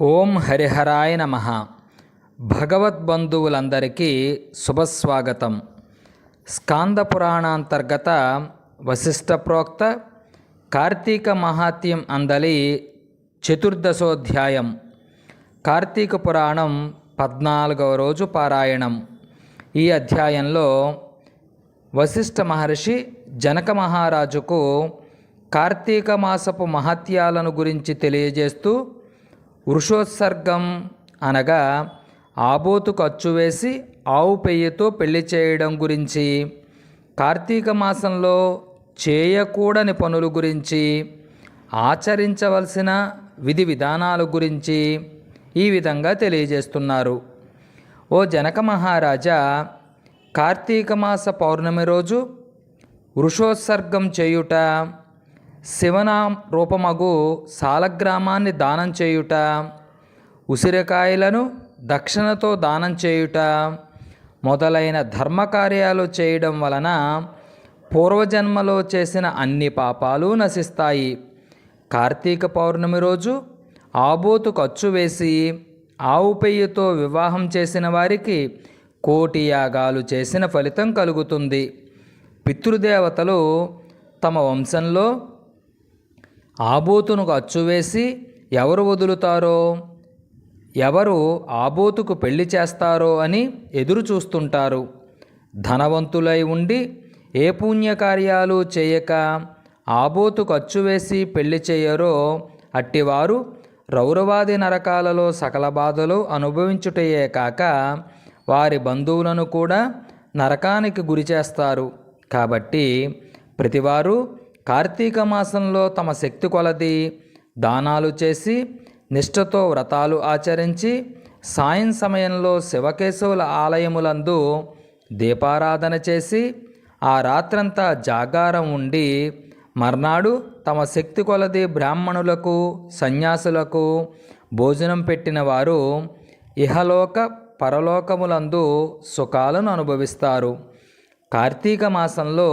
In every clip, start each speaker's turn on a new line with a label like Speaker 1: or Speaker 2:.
Speaker 1: ఓం హరిహరాయ నమ. భగవద్బంధువులందరికీ శుభస్వాగతం. స్కాంద పురాణాంతర్గత వశిష్ట ప్రోక్త కార్తీక మహాత్యం అందలి చతుర్దశోధ్యాయం. కార్తీక పురాణం పద్నాలుగవ రోజు పారాయణం. ఈ అధ్యాయంలో వశిష్ఠ మహర్షి జనక మహారాజుకు కార్తీక మాసపు మహత్యాలను గురించి తెలియజేస్తూ వృషోత్సర్గం అనగా ఆబోతు ఖర్చు వేసి ఆవు పెయ్యతో పెళ్ళి చేయడం గురించి కార్తీక మాసంలో చేయకూడని పనుల గురించి ఆచరించవలసిన విధి విధానాల గురించి ఈ విధంగా తెలియజేస్తున్నారు. ఓ జనక మహారాజా కార్తీక మాస పౌర్ణమి రోజు వృషోత్సర్గం చేయుట శివనా రూపమగు సాలగ్రామాన్ని దానం చేయుట ఉసిరికాయలను దక్షిణతో దానం చేయుట మొదలైన ధర్మకార్యాలు చేయడం వలన పూర్వజన్మలో చేసిన అన్ని పాపాలు నశిస్తాయి. కార్తీక పౌర్ణమి రోజు ఆబోతు ఖర్చు వేసి ఆవు పెయ్యతో వివాహం చేసిన వారికి కోటి యాగాలు చేసిన ఫలితం కలుగుతుంది. పితృదేవతలు తమ వంశంలో ఆబోతును అచ్చువేసి ఎవరు వదులుతారో? ఎవరు ఆబోతుకు పెళ్ళి చేస్తారో అని ఎదురు చూస్తుంటారు. ధనవంతులై ఉండి ఏ పుణ్యకార్యాలు చేయక ఆబోతు ఖర్చు వేసి పెళ్ళి చేయరో అట్టివారు రౌరవాది నరకాలలో సకల బాధలు అనుభవించుటయే కాక వారి బంధువులను కూడా నరకానికి గురి చేస్తారు. కాబట్టి ప్రతివారు కార్తీక మాసంలో తమ శక్తి కొలది దానాలు చేసి నిష్ఠతో వ్రతాలు ఆచరించి సాయం సమయంలో శివకేశవుల ఆలయములందు దీపారాధన చేసి ఆ రాత్రంతా జాగారం ఉండి మర్నాడు తమ శక్తి కొలది బ్రాహ్మణులకు సన్యాసులకు భోజనం పెట్టిన వారు ఇహలోక పరలోకములందు సుఖాలను అనుభవిస్తారు. కార్తీక మాసంలో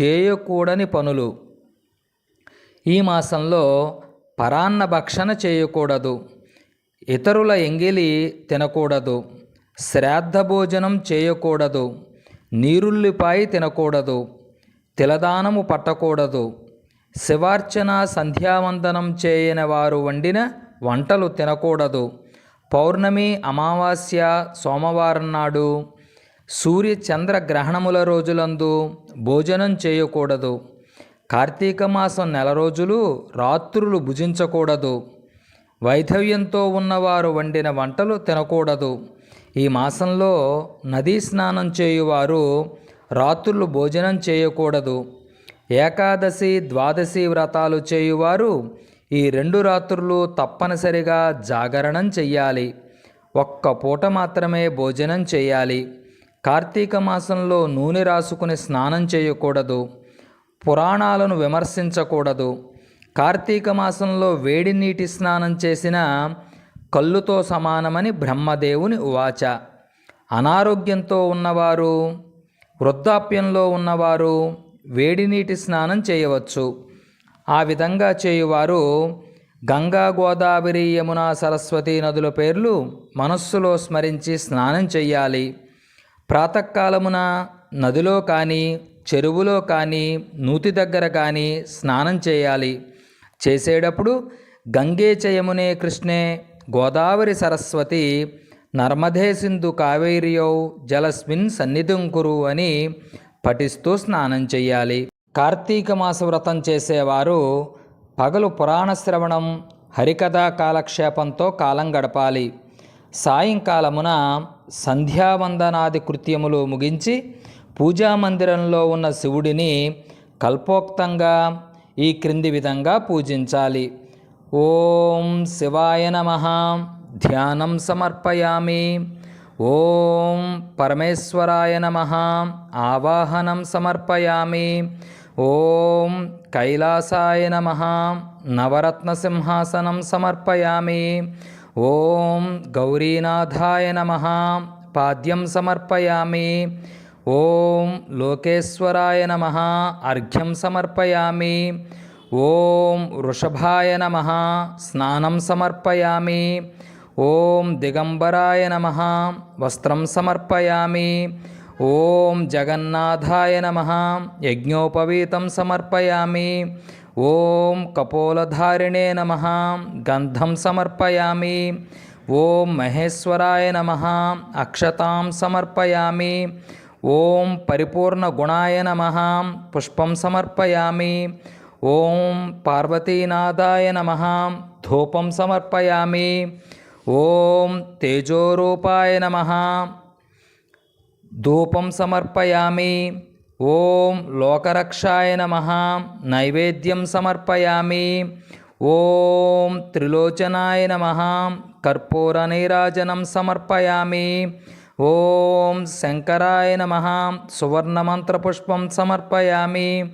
Speaker 1: చేయకూడని పనులు. ఈ మాసంలో పరాన్న భక్షణ చేయకూడదు. ఇతరుల ఎంగిలి తినకూడదు. శ్రాద్ధ భోజనం చేయకూడదు. నీరుల్లిపాయి తినకూడదు. తిలదానము పట్టకూడదు. శివార్చన సంధ్యావందనం చేయని వారు వండిన వంటలు తినకూడదు. పౌర్ణమి అమావాస్య సోమవారం నాడు సూర్య చంద్ర గ్రహణముల రోజులందు భోజనం చేయకూడదు. కార్తీక మాసం నెల రోజులు రాత్రులు భుజించకూడదు. వైధవ్యంతో ఉన్నవారు వండిన వంటలు తినకూడదు. ఈ మాసంలో నదీ స్నానం చేయువారు రాత్రులు భోజనం చేయకూడదు. ఏకాదశి ద్వాదశి వ్రతాలు చేయువారు ఈ రెండు రాత్రులు తప్పనిసరిగా జాగరణం చెయ్యాలి. ఒక్క పూట మాత్రమే భోజనం చేయాలి. కార్తీక మాసంలో నూనె రాసుకుని స్నానం చేయకూడదు పురాణాలను విమర్శించకూడదు. కార్తీక మాసంలో వేడి నీటి స్నానం చేసిన కళ్ళుతో సమానమని బ్రహ్మదేవుని ఉవాచ. అనారోగ్యంతో ఉన్నవారు వృద్ధాప్యంలో ఉన్నవారు వేడి నీటి స్నానం చేయవచ్చు. ఆ విధంగా చేయువారు గంగా గోదావరి యమున సరస్వతి నదుల పేర్లు మనస్సులో స్మరించి స్నానం చేయాలి ప్రాతకాలమున నదిలో కానీ చెరువులో కానీ నూతి దగ్గర కానీ స్నానం చేయాలి. చేసేటప్పుడు గంగే చయమునే కృష్ణే గోదావరి సరస్వతి నర్మదే సింధు కావేరియౌ జలస్మిన్ సన్నిధిం కురు అని పఠిస్తూ స్నానం చేయాలి కార్తీక మాస వ్రతం చేసేవారు పగలు పురాణ శ్రవణం హరికథా కాలక్షేపంతో కాలం గడపాలి. సాయంకాలమున సంధ్యావందనాది కృత్యములు ముగించి పూజా మందిరంలో ఉన్న శివుడిని కల్పోక్తంగా ఈ క్రింది విధంగా పూజించాలి. ఓం శివాయ నమ. ధ్యానం సమర్పయామి. ఓం పరమేశ్వరాయ నమ. ఆవాహనం సమర్పయామి. ఓం కైలాసాయ నమ. నవరత్నసింహాసనం సమర్పయామి. ఓం గౌరీనాథాయ నమ. పాద్యం సమర్పయామి. ఓం లోకేశ్వరాయ నమ. అర్ఘ్యం సమర్పయామి. ఓం వృషభాయ నమ. స్నానం సమర్పయామి. ఓం దిగంబరాయ నమ. వస్త్రం సమర్పయామి. ఓం జగన్నాథాయ నమ. యజ్ఞోపవీతం సమర్పయామి. ఓం కపోలధారిణే నమ. గంధం సమర్పయామి. ఓం మహేశ్వరాయ నమ. అక్షతాం సమర్పయామి. ఓం పరిపూర్ణగుణాయ నమ. పుష్పం సమర్పయామి. ఓం పార్వతీనాథాయ నమ. ధూపం సమర్పయామి. ఓం తేజోరూపాయ నమ. ధూపం సమర్పయామి. ఓం లోకరక్షాయ నమ. నైవేద్యం సమర్పయామి. ఓం త్రిలోచనాయ నమ. కర్పూర నీరాజనం సమర్పయామి. ఓం శంకరాయ నమ. సువర్ణమంత్రపుష్పం సమర్పయామి.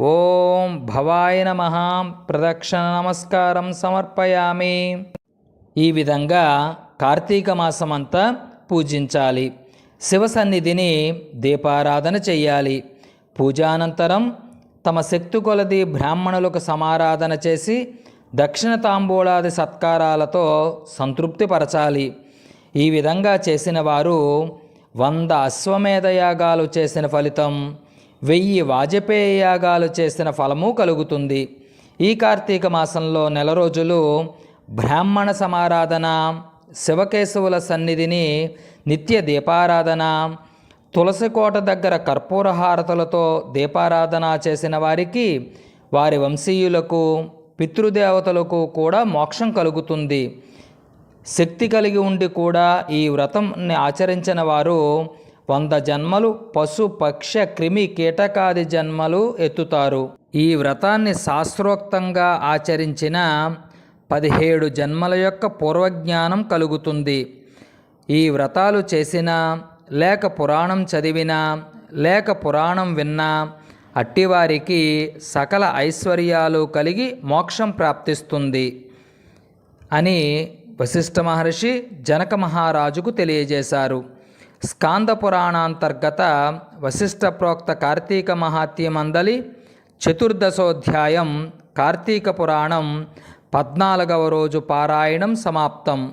Speaker 1: ఓం భవాయ నమ. ప్రదక్షిణ నమస్కారం సమర్పయామి. ఈ విధంగా కార్తీక మాసమంతా పూజించాలి. శివ సన్నిధిని దీపారాధన చెయ్యాలి. పూజానంతరం తమ శక్తి కొలది బ్రాహ్మణులకు సమారాధన చేసి దక్షిణ తాంబూలాది సత్కారాలతో సంతృప్తిపరచాలి ఈ విధంగా చేసిన వారు వంద అశ్వమేధ యాగాలు చేసిన ఫలితం వెయ్యి వాజపేయ యాగాలు చేసిన ఫలము కలుగుతుంది. ఈ కార్తీక మాసంలో నెల రోజులు బ్రాహ్మణ సమారాధన శివకేశవుల సన్నిధిని నిత్య దీపారాధన తులసి కోట దగ్గర కర్పూర హారతులతో దీపారాధన చేసిన వారికి వారి వంశీయులకు పితృదేవతలకు కూడా మోక్షం కలుగుతుంది. శక్తి కలిగి ఉండి కూడా ఈ వ్రతంని ఆచరించిన వారు వంద జన్మలు పశు పక్ష క్రిమి కీటకాది జన్మలు ఎత్తుతారు. ఈ వ్రతాన్ని శాస్త్రోక్తంగా ఆచరించిన పదిహేడు జన్మల యొక్క పూర్వజ్ఞానం కలుగుతుంది. ఈ వ్రతాలు చేసినా లేక పురాణం చదివినా లేక పురాణం విన్నా అట్టివారికి సకల ఐశ్వర్యాలు కలిగి మోక్షం ప్రాప్తిస్తుంది అని వశిష్ఠ మహర్షి జనక మహారాజుకు తెలియజేశారు. స్కాంద పురాణాంతర్గత వశిష్ఠ ప్రోక్త కార్తీక మహాత్యమందలి చతుర్దశోధ్యాయం కార్తీక పురాణం పద్నాలుగవ రోజు పారాయణం సమాప్తం.